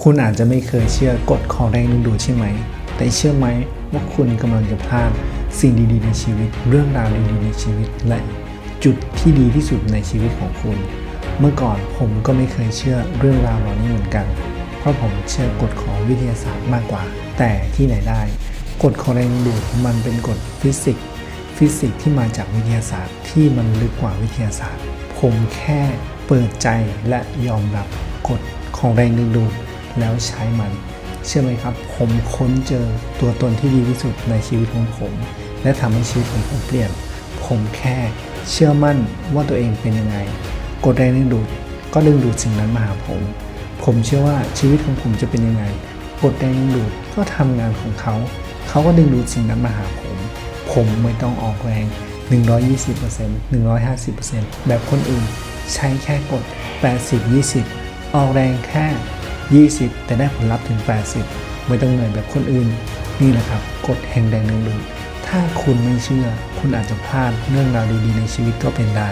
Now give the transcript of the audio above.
คุณอาจจะไม่เคยเชื่อกฎของแรงดึงดูดใช่ไหม แต่เชื่อไหมว่าคุณกำลังจะพลาดสิ่งดีๆในชีวิต เรื่องราวดีๆในชีวิตและจุดที่ดีที่สุดในชีวิตของคุณ เมื่อก่อนผมก็ไม่เคยเชื่อเรื่องราวเหล่านี้เหมือนกัน เพราะผมเชื่อกฎของวิทยาศาสตร์มากกว่า แต่ที่ไหนได้ กฎของแรงดึงดูดมันเป็นกฎฟิสิกส์ฟิสิกส์ที่มาจากวิทยาศาสตร์ที่มันลึกกว่าวิทยาศาสตร์ ผมแค่เปิดใจและยอมรับกฎของแรงดึงดูด แล้วใช้มัน เชื่อไหมครับ ผมค้นเจอตัวตนที่ดีที่สุดในชีวิตของผม และทำให้ชีวิตของผมเปลี่ยน ผมแค่เชื่อมั่นว่าตัวเองเป็นยังไงกฎแรงดึงดูดก็ดึงดูดสิ่งนั้นมาหาผม ผมเชื่อว่าชีวิตของผมจะเป็นยังไงกฎแรงดึงดูดก็ทำงานของเขา เขาก็ดึงดูดสิ่งนั้นมาหาผม ผมไม่ต้องออกแรง 120% 150%แบบคนอื่น ใช้แค่กด 80 20 ออกแรงแค่ 20 แต่ได้ผลลัพธ์ถึง 80 ไม่ต้องเหนื่อยแบบคนอื่น นี่แหละครับกฎแห่งแรงดึงดูดถ้าคุณไม่เชื่อ คุณอาจจะพลาดเรื่องราวดีๆในชีวิตก็เป็นได้